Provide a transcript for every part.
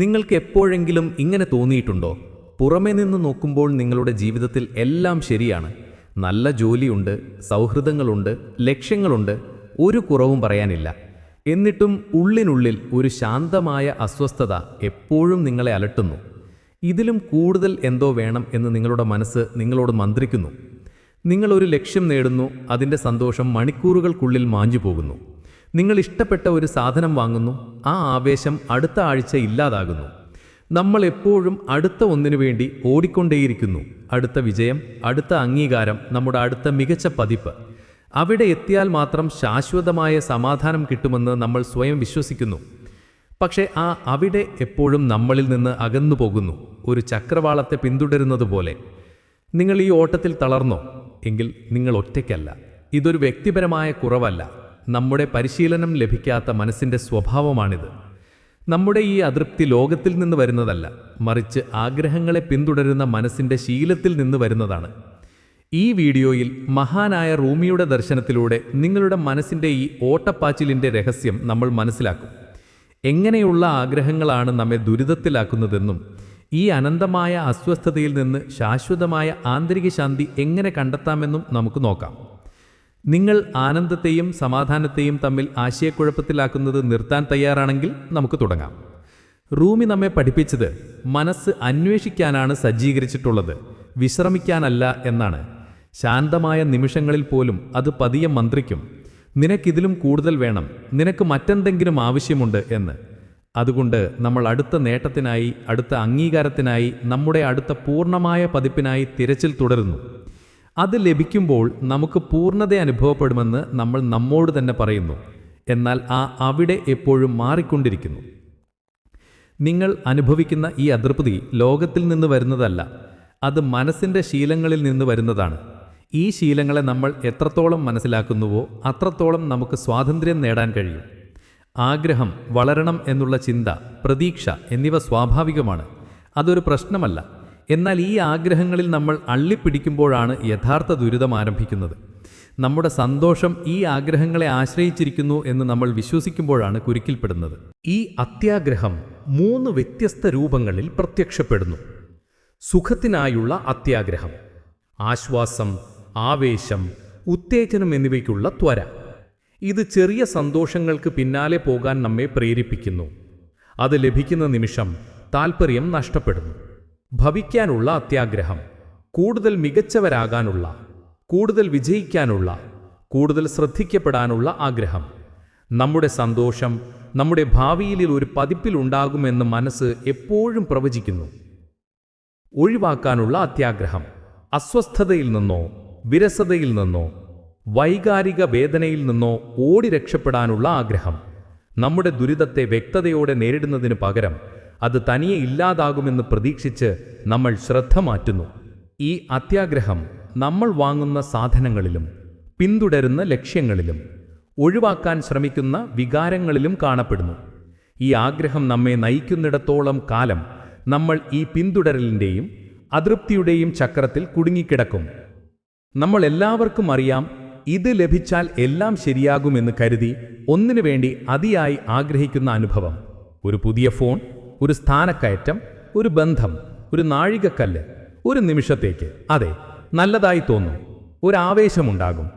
നിങ്ങൾക്ക് എപ്പോഴെങ്കിലും ഇങ്ങനെ തോന്നിയിട്ടുണ്ടോ? പുറമേ നിന്ന് നോക്കുമ്പോൾ നിങ്ങളുടെ ജീവിതത്തിൽ എല്ലാം ശരിയാണ്. നല്ല ജോലിയുണ്ട് സൗഹൃദങ്ങളുണ്ട് ലക്ഷ്യങ്ങളുണ്ട് ഒരു കുറവും പറയാനില്ല. എന്നിട്ടും ഉള്ളിനുള്ളിൽ ഒരു ശാന്തമായ അസ്വസ്ഥത എപ്പോഴും നിങ്ങളെ അലട്ടുന്നു. ഇതിലും കൂടുതൽ എന്തോ വേണം എന്ന് നിങ്ങളുടെ മനസ്സ് നിങ്ങളോട് മന്ത്രിക്കുന്നു. നിങ്ങളൊരു ലക്ഷ്യം നേടുന്നു അതിന്റെ സന്തോഷം മണിക്കൂറുകൾക്കുള്ളിൽ മാഞ്ഞു പോകുന്നു നിങ്ങൾ ഇഷ്ടപ്പെട്ട ഒരു സാധനം വാങ്ങുന്നു ആ ആവേശം അടുത്ത ആഴ്ച ഇല്ലാതാകുന്നു. നമ്മൾ എപ്പോഴും അടുത്ത ഒന്നിനു വേണ്ടി ഓടിക്കൊണ്ടേയിരിക്കുന്നു. അടുത്ത വിജയം അടുത്ത അംഗീകാരം നമ്മുടെ അടുത്ത മികച്ച പതിപ്പ്. അവിടെ എത്തിയാൽ മാത്രം ശാശ്വതമായ സമാധാനം കിട്ടുമെന്ന് നമ്മൾ സ്വയം വിശ്വസിക്കുന്നു. പക്ഷേ ആ അവിടെ എപ്പോഴും നമ്മളിൽ നിന്ന് അകന്നു പോകുന്നു ഒരു ചക്രവാളത്തെ പിന്തുടരുന്നത് പോലെ. നിങ്ങൾ ഈ ഓട്ടത്തിൽ തളർന്നോ? എങ്കിൽ നിങ്ങൾ ഒറ്റയ്ക്കല്ല. ഇതൊരു വ്യക്തിപരമായ കുറവല്ല. നമ്മുടെ പരിശീലനം ലഭിക്കാത്ത മനസ്സിന്റെ സ്വഭാവമാണിത്. നമ്മുടെ ഈ അതൃപ്തി ലോകത്തിൽ നിന്ന് വരുന്നതല്ല മറിച്ച് ആഗ്രഹങ്ങളെ പിന്തുടരുന്ന മനസ്സിന്റെ ശീലത്തിൽ നിന്ന് വരുന്നതാണ്. ഈ വീഡിയോയിൽ മഹാനായ റൂമിയുടെ ദർശനത്തിലൂടെ നിങ്ങളുടെ മനസ്സിന്റെ ഈ ഓട്ടപ്പാച്ചിലിന്റെ രഹസ്യം നമ്മൾ മനസ്സിലാക്കും. എങ്ങനെയുള്ള ആഗ്രഹങ്ങളാണ് നമ്മെ ദുരിതത്തിലാക്കുന്നതെന്നും ഈ അനന്തമായ അസ്വസ്ഥതയിൽ നിന്ന് ശാശ്വതമായ ആന്തരിക ശാന്തി എങ്ങനെ കണ്ടെത്താമെന്നും നമുക്ക് നോക്കാം. നിങ്ങൾ ആനന്ദത്തെയും സമാധാനത്തെയും തമ്മിൽ ആശയക്കുഴപ്പത്തിലാക്കുന്നത് നിർത്താൻ തയ്യാറാണെങ്കിൽ നമുക്ക് തുടങ്ങാം. റൂമി നമ്മെ പഠിപ്പിച്ചത് മനസ്സ് അന്വേഷിക്കാനാണ് സജ്ജീകരിച്ചിട്ടുള്ളത്. വിശ്രമിക്കാനല്ല എന്നാണ്. ശാന്തമായ നിമിഷങ്ങളിൽ പോലും അത് പതിയെ മന്ത്രിക്കും. നിനക്കിതിലും കൂടുതൽ വേണം. നിനക്ക് മറ്റെന്തെങ്കിലും ആവശ്യമുണ്ട് എന്ന്. അതുകൊണ്ട് നമ്മൾ അടുത്ത നേട്ടത്തിനായി അടുത്ത അംഗീകാരത്തിനായി നമ്മുടെ അടുത്ത പൂർണമായ പതിപ്പിനായി തിരച്ചിൽ തുടരുന്നു. അത് ലഭിക്കുമ്പോൾ നമുക്ക് പൂർണത അനുഭവപ്പെടുമെന്ന് നമ്മൾ നമ്മോട് തന്നെ പറയുന്നു. എന്നാൽ ആ അവിടെ എപ്പോഴും മാറിക്കൊണ്ടിരിക്കുന്നു. നിങ്ങൾ അനുഭവിക്കുന്ന ഈ അതൃപ്തി ലോകത്തിൽ നിന്ന് വരുന്നതല്ല. അത് മനസ്സിന്റെ ശീലങ്ങളിൽ നിന്ന് വരുന്നതാണ്. ഈ ശീലങ്ങളെ നമ്മൾ എത്രത്തോളം മനസ്സിലാക്കുന്നുവോ അത്രത്തോളം നമുക്ക് സ്വാതന്ത്ര്യം നേടാൻ കഴിയും. ആഗ്രഹം വളരണം എന്നുള്ള ചിന്ത പ്രതീക്ഷ എന്നിവ സ്വാഭാവികമാണ്. അതൊരു പ്രശ്നമല്ല. എന്നാൽ ഈ ആഗ്രഹങ്ങളിൽ നമ്മൾ അള്ളിപ്പിടിക്കുമ്പോഴാണ് യഥാർത്ഥ ദുരിതം ആരംഭിക്കുന്നത്. നമ്മുടെ സന്തോഷം ഈ ആഗ്രഹങ്ങളെ ആശ്രയിച്ചിരിക്കുന്നു എന്ന് നമ്മൾ വിശ്വസിക്കുമ്പോഴാണ് കുരുക്കിൽപ്പെടുന്നത്. ഈ അത്യാഗ്രഹം മൂന്ന് വ്യത്യസ്ത രൂപങ്ങളിൽ പ്രത്യക്ഷപ്പെടുന്നു. സുഖത്തിനായുള്ള അത്യാഗ്രഹം ആശ്വാസം ആവേശം ഉത്തേജനം എന്നിവയ്ക്കുള്ള ത്വര. ഇത് ചെറിയ സന്തോഷങ്ങൾക്ക് പിന്നാലെ പോകാൻ നമ്മെ പ്രേരിപ്പിക്കുന്നു. അത് ലഭിക്കുന്ന നിമിഷം താൽപ്പര്യം നഷ്ടപ്പെടുന്നു. ഭവിക്കാനുള്ള അത്യാഗ്രഹം കൂടുതൽ മികച്ചവരാകാനുള്ള കൂടുതൽ വിജയിക്കാനുള്ള കൂടുതൽ ശ്രദ്ധിക്കപ്പെടാനുള്ള ആഗ്രഹം. നമ്മുടെ സന്തോഷം നമ്മുടെ ഭാവിയിലിൽ ഒരു പതിപ്പിലുണ്ടാകുമെന്ന് മനസ്സ് എപ്പോഴും പ്രവചിക്കുന്നു. ഒഴിവാക്കാനുള്ള അത്യാഗ്രഹം അസ്വസ്ഥതയിൽ നിന്നോ വിരസതയിൽ നിന്നോ വൈകാരിക വേദനയിൽ നിന്നോ ഓടി രക്ഷപ്പെടാനുള്ള ആഗ്രഹം നമ്മുടെ ദുരിതത്തെ വ്യക്തതയോടെ നേരിടുന്നതിന് പകരം അത് തനിയെ ഇല്ലാതാകുമെന്ന് പ്രതീക്ഷിച്ച് നമ്മൾ ശ്രദ്ധ മാറ്റുന്നു. ഈ അത്യാഗ്രഹം നമ്മൾ വാങ്ങുന്ന സാധനങ്ങളിലും പിന്തുടരുന്ന ലക്ഷ്യങ്ങളിലും ഒഴിവാക്കാൻ ശ്രമിക്കുന്ന വികാരങ്ങളിലും കാണപ്പെടുന്നു. ഈ ആഗ്രഹം നമ്മെ നയിക്കുന്നിടത്തോളം കാലം നമ്മൾ ഈ പിന്തുടരലിന്റെയും അതൃപ്തിയുടെയും ചക്രത്തിൽ കുടുങ്ങിക്കിടക്കും. നമ്മൾ എല്ലാവർക്കും അറിയാം ഇത് ലഭിച്ചാൽ എല്ലാം ശരിയാകുമെന്ന് കരുതി ഒന്നിനു വേണ്ടി അതിയായി ആഗ്രഹിക്കുന്ന അനുഭവം. ഒരു പുതിയ ഫോൺ ഒരു സ്ഥാനക്കയറ്റം ഒരു ബന്ധം ഒരു നാഴികക്കല്ല് ഒരു നിമിഷത്തേക്ക്. അതെ നല്ലതായി തോന്നും. ഒരു ആവേശമുണ്ടാകും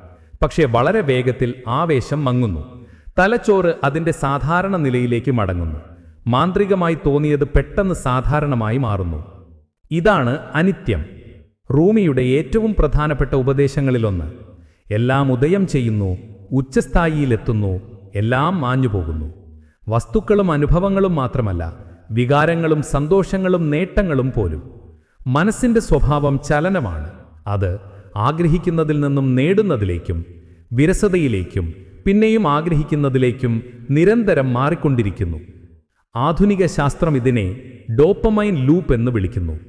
പക്ഷേ വളരെ വേഗത്തിൽ ആവേശം മങ്ങുന്നു. തലച്ചോറ് അതിന്റെ സാധാരണ നിലയിലേക്ക് മടങ്ങുന്നു. മാന്ത്രികമായി തോന്നിയത് പെട്ടെന്ന് സാധാരണമായി മാറുന്നു. ഇതാണ് അനിത്യം. റൂമിയുടെ ഏറ്റവും പ്രധാനപ്പെട്ട ഉപദേശങ്ങളിലൊന്ന്. എല്ലാം ഉദയം ചെയ്യുന്നു ഉച്ചസ്ഥായിയിലെത്തുന്നു എല്ലാം മാഞ്ഞുപോകുന്നു. വസ്തുക്കളും അനുഭവങ്ങളും മാത്രമല്ല വികാരങ്ങളും സന്തോഷങ്ങളും നേട്ടങ്ങളും പോലും. മനസ്സിന്റെ സ്വഭാവം ചലനമാണ്. അത് ആഗ്രഹിക്കുന്നതിൽ നിന്നും നേടുന്നതിലേക്കും വിരസതയിലേക്കും പിന്നെയും ആഗ്രഹിക്കുന്നതിലേക്കും നിരന്തരം മാറിക്കൊണ്ടിരിക്കുന്നു. ആധുനിക ശാസ്ത്രം ഇതിനെ ഡോപ്പമൈൻ ലൂപ്പ് എന്ന് വിളിക്കുന്നു.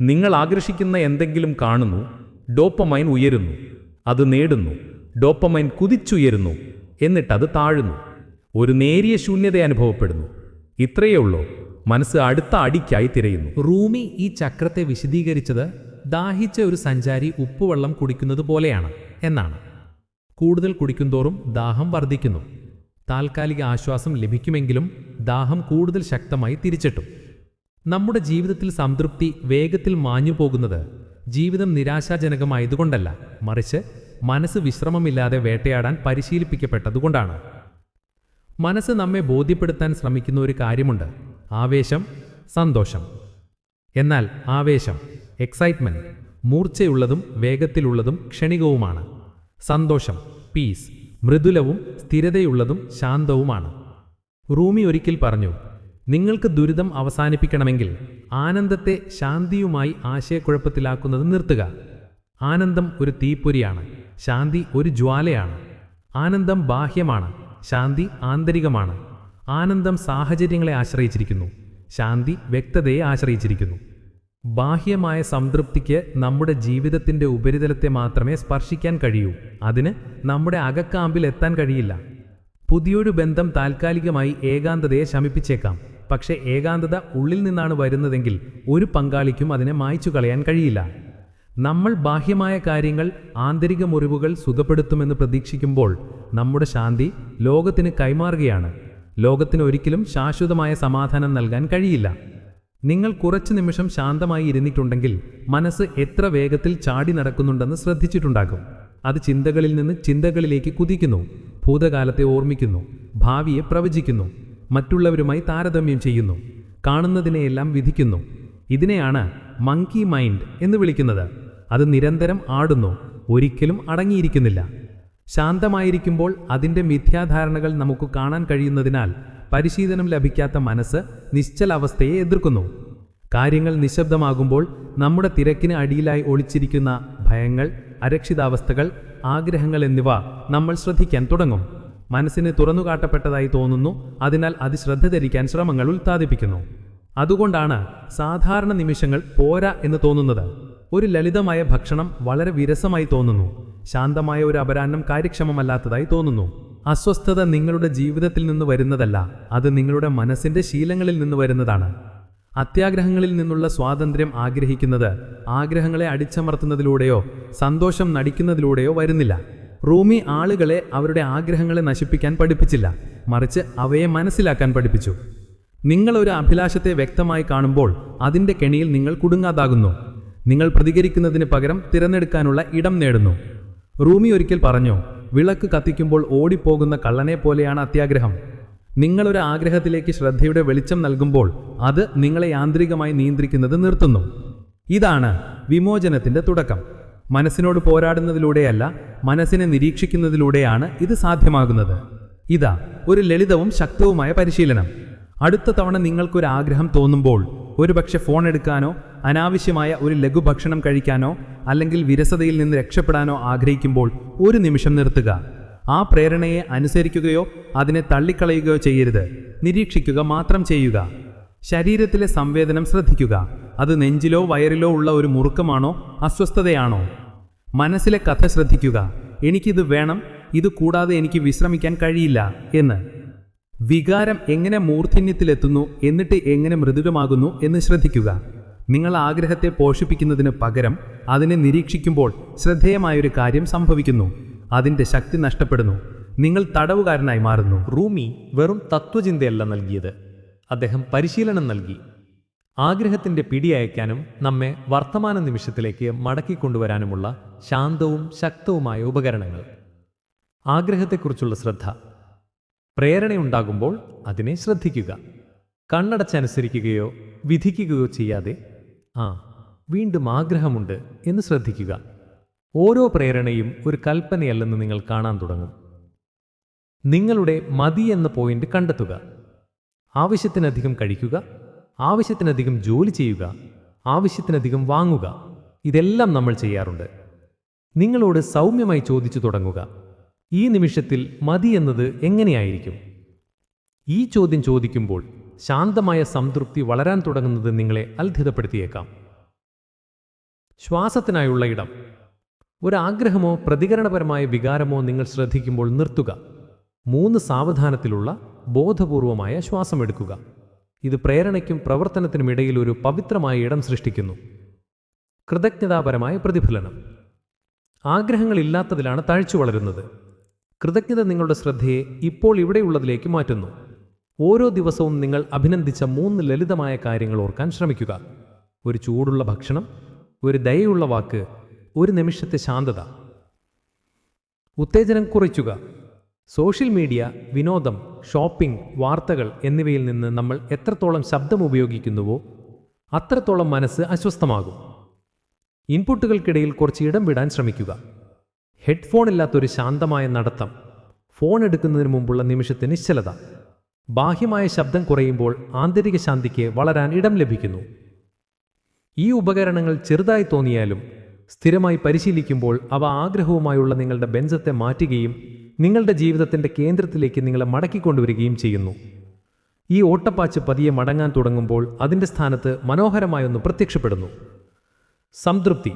നിങ്ങൾ ആകർഷിക്കുന്ന എന്തെങ്കിലും കാണുന്നു ഡോപ്പമൈൻ ഉയരുന്നു. അത് നേടുന്നു ഡോപ്പമൈൻ കുതിച്ചുയരുന്നു എന്നിട്ടത് താഴുന്നു. ഒരു നേരിയ ശൂന്യത അനുഭവപ്പെടുന്നു. ഇത്രയേ ഉള്ളൂ. മനസ്സ് അടുത്ത അടിക്കായി തിരയുന്നു. റൂമി ഈ ചക്രത്തെ വിശദീകരിച്ചത് ദാഹിച്ച ഒരു സഞ്ചാരി ഉപ്പുവെള്ളം കുടിക്കുന്നത് പോലെയാണ് എന്നാണ്. കൂടുതൽ കുടിക്കുന്തോറും ദാഹം വർദ്ധിക്കുന്നു. താൽക്കാലിക ആശ്വാസം ലഭിക്കുമെങ്കിലും ദാഹം കൂടുതൽ ശക്തമായി തിരിച്ചിട്ടു. നമ്മുടെ ജീവിതത്തിൽ സംതൃപ്തി വേഗത്തിൽ മാഞ്ഞു പോകുന്നത് ജീവിതം നിരാശാജനകമായതുകൊണ്ടല്ല മറിച്ച് മനസ്സ് വിശ്രമമില്ലാതെ വേട്ടയാടാൻ പരിശീലിപ്പിക്കപ്പെട്ടതുകൊണ്ടാണ്. മനസ്സ് നമ്മെ ബോധ്യപ്പെടുത്താൻ ശ്രമിക്കുന്ന ഒരു കാര്യമുണ്ട്. ആവേശം സന്തോഷം. എന്നാൽ ആവേശം എക്സൈറ്റ്മെന്റ് മൂർച്ചയുള്ളതും വേഗത്തിലുള്ളതും ക്ഷണികവുമാണ്. സന്തോഷം പീസ് മൃദുലവും സ്ഥിരതയുള്ളതും ശാന്തവുമാണ്. റൂമി ഒരിക്കൽ പറഞ്ഞു നിങ്ങൾക്ക് ദുരിതം അവസാനിപ്പിക്കണമെങ്കിൽ ആനന്ദത്തെ ശാന്തിയുമായി ആശയക്കുഴപ്പത്തിലാക്കുന്നത് നിർത്തുക. ആനന്ദം ഒരു തീപ്പൊരിയാണ് ശാന്തി ഒരു ജ്വാലയാണ്. ആനന്ദം ബാഹ്യമാണ് ശാന്തി ആന്തരികമാണ്. ആനന്ദം സാഹചര്യങ്ങളെ ആശ്രയിച്ചിരിക്കുന്നു. ശാന്തി വ്യക്തതയെ ആശ്രയിച്ചിരിക്കുന്നു. ബാഹ്യമായ സംതൃപ്തിക്ക് നമ്മുടെ ജീവിതത്തിന്റെ ഉപരിതലത്തെ മാത്രമേ സ്പർശിക്കാൻ കഴിയൂ. അതിന് നമ്മുടെ അകക്കാമ്പിൽ എത്താൻ കഴിയില്ല. പുതിയൊരു ബന്ധം താൽക്കാലികമായി ഏകാന്തതയെ ശമിപ്പിച്ചേക്കാം. പക്ഷേ ഏകാന്തത ഉള്ളിൽ നിന്നാണ് വരുന്നതെങ്കിൽ ഒരു പങ്കാളിക്കും അതിനെ മായ്ച്ചു കളയാൻ കഴിയില്ല. നമ്മൾ ബാഹ്യമായ കാര്യങ്ങൾ ആന്തരിക മുറിവുകൾ സുഖപ്പെടുത്തുമെന്ന് പ്രതീക്ഷിക്കുമ്പോൾ നമ്മുടെ ശാന്തി ലോകത്തിന് കൈമാറുകയാണ്. ലോകത്തിന് ഒരിക്കലും ശാശ്വതമായ സമാധാനം നൽകാൻ കഴിയില്ല. നിങ്ങൾ കുറച്ചു നിമിഷം ശാന്തമായി ഇരുന്നിട്ടുണ്ടെങ്കിൽ മനസ്സ് എത്ര വേഗത്തിൽ ചാടി നടക്കുന്നുണ്ടെന്ന് ശ്രദ്ധിച്ചിട്ടുണ്ടാകും. അത് ചിന്തകളിൽ നിന്ന് ചിന്തകളിലേക്ക് കുതിക്കുന്നു ഭൂതകാലത്തെ ഓർമ്മിക്കുന്നു ഭാവിയെ പ്രവചിക്കുന്നു മറ്റുള്ളവരുമായി താരതമ്യം ചെയ്യുന്നു കാണുന്നതിനെയെല്ലാം വിധിക്കുന്നു. ഇതിനെയാണ് മങ്കി മൈൻഡ് എന്ന് വിളിക്കുന്നത്. അത് നിരന്തരം ആടുന്നു ഒരിക്കലും അടങ്ങിയിരിക്കുന്നില്ല. ശാന്തമായിരിക്കുമ്പോൾ അതിന്റെ മിഥ്യാധാരണകൾ നമുക്ക് കാണാൻ കഴിയുന്നതിനാൽ പരിശീലനം ലഭിക്കാത്ത മനസ്സ് നിശ്ചലാവസ്ഥയെ എതിർക്കുന്നു. കാര്യങ്ങൾ നിശബ്ദമാകുമ്പോൾ നമ്മുടെ തിരക്കിന് അടിയിലായി ഒളിച്ചിരിക്കുന്ന ഭയങ്ങൾ അരക്ഷിതാവസ്ഥകൾ ആഗ്രഹങ്ങൾ എന്നിവ നമ്മൾ ശ്രദ്ധിക്കാൻ തുടങ്ങും. മനസ്സിന് തുറന്നുകാട്ടപ്പെട്ടതായി തോന്നുന്നു അതിനാൽ അത് ശ്രദ്ധ ധരിക്കാൻ ശ്രമങ്ങൾ ഉൽപ്പാദിപ്പിക്കുന്നു. അതുകൊണ്ടാണ് സാധാരണ നിമിഷങ്ങൾ പോരാ എന്ന് തോന്നുന്നത്. ഒരു ലളിതമായ ഭക്ഷണം വളരെ വിരസമായി തോന്നുന്നു. ശാന്തമായ ഒരു അപരാഹ്നം കാര്യക്ഷമമല്ലാത്തതായി തോന്നുന്നു. അസ്വസ്ഥത നിങ്ങളുടെ ജീവിതത്തിൽ നിന്ന് വരുന്നതല്ല അത് നിങ്ങളുടെ മനസ്സിന്റെ ശീലങ്ങളിൽ നിന്ന് വരുന്നതാണ്. അത്യാഗ്രഹങ്ങളിൽ നിന്നുള്ള സ്വാതന്ത്ര്യം ആഗ്രഹിക്കുന്നത് ആഗ്രഹങ്ങളെ അടിച്ചമർത്തുന്നതിലൂടെയോ സന്തോഷം നടിക്കുന്നതിലൂടെയോ വരുന്നില്ല. റൂമി ആളുകളെ അവരുടെ ആഗ്രഹങ്ങളെ നശിപ്പിക്കാൻ പഠിപ്പിച്ചില്ല മറിച്ച് അവയെ മനസ്സിലാക്കാൻ പഠിപ്പിച്ചു. നിങ്ങൾ ഒരു അഭിലാഷത്തെ വ്യക്തമായി കാണുമ്പോൾ അതിന്റെ കെണിയിൽ നിങ്ങൾ കുടുങ്ങാതാകുന്നു. നിങ്ങൾ പ്രതികരിക്കുന്നതിന് പകരം തിരഞ്ഞെടുക്കാനുള്ള ഇടം നേടുന്നു. റൂമി ഒരിക്കൽ പറഞ്ഞു വിളക്ക് കത്തിക്കുമ്പോൾ ഓടിപ്പോകുന്ന കള്ളനെ പോലെയാണ് അത്യാഗ്രഹം. നിങ്ങളൊരു ആഗ്രഹത്തിലേക്ക് ശ്രദ്ധയുടെ വെളിച്ചം നൽകുമ്പോൾ അത് നിങ്ങളെ യാന്ത്രികമായി നിയന്ത്രിക്കുന്നത് നിർത്തുന്നു. ഇതാണ് വിമോചനത്തിന്റെ തുടക്കം. മനസ്സിനോട് പോരാടുന്നതിലൂടെയല്ല മനസ്സിനെ നിരീക്ഷിക്കുന്നതിലൂടെയാണ് ഇത് സാധ്യമാകുന്നത്. ഇതാ ഒരു ലളിതവും ശക്തവുമായ പരിശീലനം. അടുത്ത തവണ നിങ്ങൾക്കൊരു ആഗ്രഹം തോന്നുമ്പോൾ ഒരുപക്ഷെ ഫോൺ എടുക്കാനോ അനാവശ്യമായ ഒരു ലഘുഭക്ഷണം കഴിക്കാനോ അല്ലെങ്കിൽ വിരസതയിൽ നിന്ന് രക്ഷപ്പെടാനോ ആഗ്രഹിക്കുമ്പോൾ ഒരു നിമിഷം നിർത്തുക. ആ പ്രേരണയെ അനുസരിക്കുകയോ അതിനെ തള്ളിക്കളയുകയോ ചെയ്യരുത്. നിരീക്ഷിക്കുക മാത്രം ചെയ്യുക. ശരീരത്തിലെ സംവേദനം ശ്രദ്ധിക്കുക. അത് നെഞ്ചിലോ വയറിലോ ഉള്ള ഒരു മുറുക്കമാണോ അസ്വസ്ഥതയാണോ? മനസ്സിലെ കഥ ശ്രദ്ധിക്കുക. എനിക്കിത് വേണം ഇത് കൂടാതെ എനിക്ക് വിശ്രമിക്കാൻ കഴിയില്ല എന്ന്. വികാരം എങ്ങനെ മൂർധന്യത്തിലെത്തുന്നു എന്നിട്ട് എങ്ങനെ മൃദുലമാകുന്നു എന്ന് ശ്രദ്ധിക്കുക. നിങ്ങൾ ആഗ്രഹത്തെ പോഷിപ്പിക്കുന്നതിന് പകരം അതിനെ നിരീക്ഷിക്കുമ്പോൾ ശ്രദ്ധേയമായൊരു കാര്യം സംഭവിക്കുന്നു. അതിന്റെ ശക്തി നഷ്ടപ്പെടുന്നു. നിങ്ങൾ തടവുകാരനായി മാറുന്നു. റൂമി വെറും തത്വചിന്തയല്ല നൽകിയത്. അദ്ദേഹം പരിശീലനം നൽകി. ആഗ്രഹത്തിന്റെ പിടിയയക്കാനും നമ്മെ വർത്തമാന നിമിഷത്തിലേക്ക് മടക്കിക്കൊണ്ടുവരാനുമുള്ള ശാന്തവും ശക്തവുമായ ഉപകരണങ്ങൾ. ആഗ്രഹത്തെക്കുറിച്ചുള്ള ശ്രദ്ധ. പ്രേരണയുണ്ടാകുമ്പോൾ അതിനെ ശ്രദ്ധിക്കുക. കണ്ണടച്ചനുസരിക്കുകയോ വിധിക്കുകയോ ചെയ്യാതെ ആ വീണ്ടും ആഗ്രഹമുണ്ട് എന്ന് ശ്രദ്ധിക്കുക. ഓരോ പ്രേരണയും ഒരു കൽപ്പനയല്ലെന്ന് നിങ്ങൾ കാണാൻ തുടങ്ങും. നിങ്ങളുടെ മതി എന്ന പോയിന്റ് കണ്ടെത്തുക. ആവശ്യത്തിനധികം കഴിക്കുക ആവശ്യത്തിനധികം ജോലി ചെയ്യുക ആവശ്യത്തിനധികം വാങ്ങുക ഇതെല്ലാം നമ്മൾ ചെയ്യാറുണ്ട്. നിങ്ങളോട് സൗമ്യമായി ചോദിച്ചു തുടങ്ങുക. ഈ നിമിഷത്തിൽ മതി എന്നത് എങ്ങനെയായിരിക്കും? ഈ ചോദ്യം ചോദിക്കുമ്പോൾ ശാന്തമായ സംതൃപ്തി വളരാൻ തുടങ്ങുന്നത് നിങ്ങളെ അത്ഭുതപ്പെടുത്തിയേക്കാം. ശ്വാസത്തിനായുള്ള ഇടം. ഒരാഗ്രഹമോ പ്രതികരണപരമായ വികാരമോ നിങ്ങൾ ശ്രദ്ധിക്കുമ്പോൾ നിർത്തുക. മൂന്ന് സാവധാനത്തിലുള്ള ബോധപൂർവമായ ശ്വാസമെടുക്കുക. ഇത് പ്രേരണയ്ക്കും പ്രവർത്തനത്തിനുമിടയിൽ ഒരു പവിത്രമായ ഇടം സൃഷ്ടിക്കുന്നു. കൃതജ്ഞതാപരമായ പ്രതിഫലനം. ആഗ്രഹങ്ങളില്ലാത്തതിലാണ് താഴ്ച വളരുന്നത്. കൃതജ്ഞത നിങ്ങളുടെ ശ്രദ്ധയെ ഇപ്പോൾ ഇവിടെയുള്ളതിലേക്ക് മാറ്റുന്നു. ഓരോ ദിവസവും നിങ്ങൾ അഭിനന്ദിച്ച മൂന്ന് ലളിതമായ കാര്യങ്ങൾ ഓർക്കാൻ ശ്രമിക്കുക. ഒരു ചൂടുള്ള ഭക്ഷണം ഒരു ദയയുള്ള വാക്ക് ഒരു നിമിഷത്തെ ശാന്തത. ഉത്തേജനം കുറയ്ക്കുക. സോഷ്യൽ മീഡിയ വിനോദം ഷോപ്പിംഗ് വാർത്തകൾ എന്നിവയിൽ നിന്ന് നമ്മൾ എത്രത്തോളം ശബ്ദം ഉപയോഗിക്കുന്നുവോ അത്രത്തോളം മനസ്സ് അസ്വസ്ഥമാകും. ഇൻപുട്ടുകൾക്കിടയിൽ കുറച്ച് ഇടം വിടാൻ ശ്രമിക്കുക. ഹെഡ്ഫോൺ ഇല്ലാത്തൊരു ശാന്തമായ നടത്തം. ഫോൺ എടുക്കുന്നതിന് മുമ്പുള്ള നിമിഷത്തെ നിശ്ചലത. ബാഹ്യമായ ശബ്ദം കുറയുമ്പോൾ ആന്തരിക ശാന്തിക്ക് വളരാൻ ഇടം ലഭിക്കുന്നു. ഈ ഉപകരണങ്ങൾ ചെറുതായി തോന്നിയാലും സ്ഥിരമായി പരിശീലിക്കുമ്പോൾ അവ ആഗ്രഹവുമായുള്ള നിങ്ങളുടെ ബന്ധത്തെ മാറ്റുകയും നിങ്ങളുടെ ജീവിതത്തിന്റെ കേന്ദ്രത്തിലേക്ക് നിങ്ങളെ മടക്കിക്കൊണ്ടുവരികയും ചെയ്യുന്നു. ഈ ഓട്ടപ്പാച്ച് പതിയെ മടങ്ങാൻ തുടങ്ങുമ്പോൾ അതിന്റെ സ്ഥാനത്ത് മനോഹരമായൊന്ന് പ്രത്യക്ഷപ്പെടുന്നു. സംതൃപ്തി.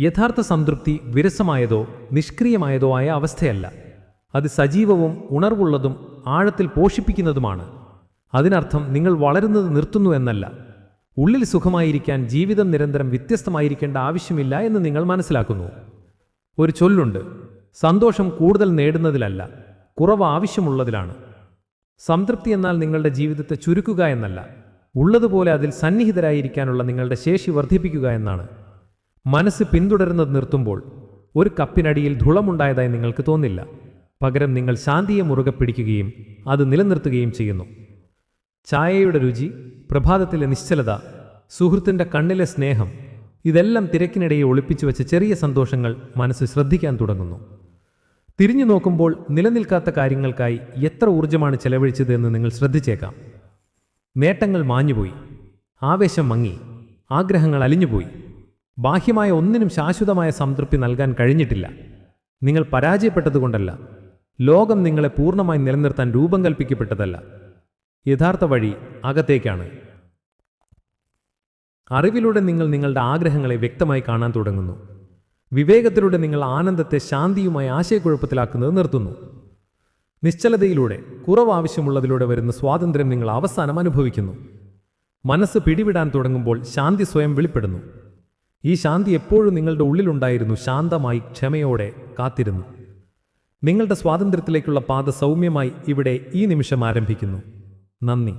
യഥാർത്ഥ സംതൃപ്തി വിരസമായതോ നിഷ്ക്രിയമായതോ ആയ അവസ്ഥയല്ല. അത് സജീവവും ഉണർവുള്ളതും ആഴത്തിൽ പോഷിപ്പിക്കുന്നതുമാണ്. അതിനർത്ഥം നിങ്ങൾ വളരുന്നത് നിർത്തുന്നു എന്നല്ല. ഉള്ളിൽ സുഖമായിരിക്കാൻ ജീവിതം നിരന്തരം വ്യത്യസ്തമായിരിക്കേണ്ട ആവശ്യമില്ല എന്ന് നിങ്ങൾ മനസ്സിലാക്കുന്നു. ഒരു ചൊല്ലുണ്ട്. സന്തോഷം കൂടുതൽ നേടുന്നതിലല്ല കുറവ് ആവശ്യമുള്ളതിലാണ്. സംതൃപ്തി എന്നാൽ നിങ്ങളുടെ ജീവിതത്തെ ചുരുക്കുക എന്നല്ല. ഉള്ളതുപോലെ അതിൽ സന്നിഹിതരായിരിക്കാനുള്ള നിങ്ങളുടെ ശേഷി വർദ്ധിപ്പിക്കുക എന്നാണ്. മനസ്സ് പിന്തുടരുന്നത് നിർത്തുമ്പോൾ ഒരു കപ്പിനടിയിൽ ധുളമുണ്ടായതായി നിങ്ങൾക്ക് തോന്നില്ല. പകരം നിങ്ങൾ ശാന്തിയെ മുറുകെ പിടിക്കുകയും അത് നിലനിർത്തുകയും ചെയ്യുന്നു. ചായയുടെ രുചി പ്രഭാതത്തിലെ നിശ്ചലത സുഹൃത്തിന്റെ കണ്ണിലെ സ്നേഹം ഇതെല്ലാം തിരക്കിനിടയിൽ ഒളിപ്പിച്ചു വെച്ച ചെറിയ സന്തോഷങ്ങൾ മനസ്സ് ശ്രദ്ധിക്കാൻ തുടങ്ങുന്നു. തിരിഞ്ഞു നോക്കുമ്പോൾ നിലനിൽക്കാത്ത കാര്യങ്ങൾക്കായി എത്ര ഊർജമാണ് ചെലവഴിച്ചത് എന്ന് നിങ്ങൾ ശ്രദ്ധിച്ചേക്കാം. നേട്ടങ്ങൾ മാഞ്ഞുപോയി. ആവേശം മങ്ങി. ആഗ്രഹങ്ങൾ അലിഞ്ഞുപോയി. ബാഹ്യമായ ഒന്നിനും ശാശ്വതമായ സംതൃപ്തി നൽകാൻ കഴിഞ്ഞിട്ടില്ല. നിങ്ങൾ പരാജയപ്പെട്ടതുകൊണ്ടല്ല. ലോകം നിങ്ങളെ പൂർണമായി നിലനിർത്താൻ രൂപം കൽപ്പിക്കപ്പെട്ടതല്ല. യഥാർത്ഥ വഴി അകത്തേക്കാണ്. അറിവിലൂടെ നിങ്ങൾ നിങ്ങളുടെ ആഗ്രഹങ്ങളെ വ്യക്തമായി കാണാൻ തുടങ്ങുന്നു. വിവേകത്തിലൂടെ നിങ്ങൾ ആനന്ദത്തെ ശാന്തിയുമായി ആശയക്കുഴപ്പത്തിലാക്കുന്നത് നിർത്തുന്നു. നിശ്ചലതയിലൂടെ കുറവ് ആവശ്യമുള്ളതിലൂടെ വരുന്ന സ്വാതന്ത്ര്യം നിങ്ങൾ അവസാനം അനുഭവിക്കുന്നു. മനസ്സ് പിടിവിടാൻ തുടങ്ങുമ്പോൾ ശാന്തി സ്വയം വെളിപ്പെടുന്നു. ഈ ശാന്തി എപ്പോഴും നിങ്ങളുടെ ഉള്ളിലുണ്ടായിരുന്നു ശാന്തമായി ക്ഷമയോടെ കാത്തിരുന്നു. നിങ്ങളുടെ സ്വാതന്ത്ര്യത്തിലേക്കുള്ള പാത സൗമ്യമായി ഇവിടെ ഈ നിമിഷം ആരംഭിക്കുന്നു. നന്ദി.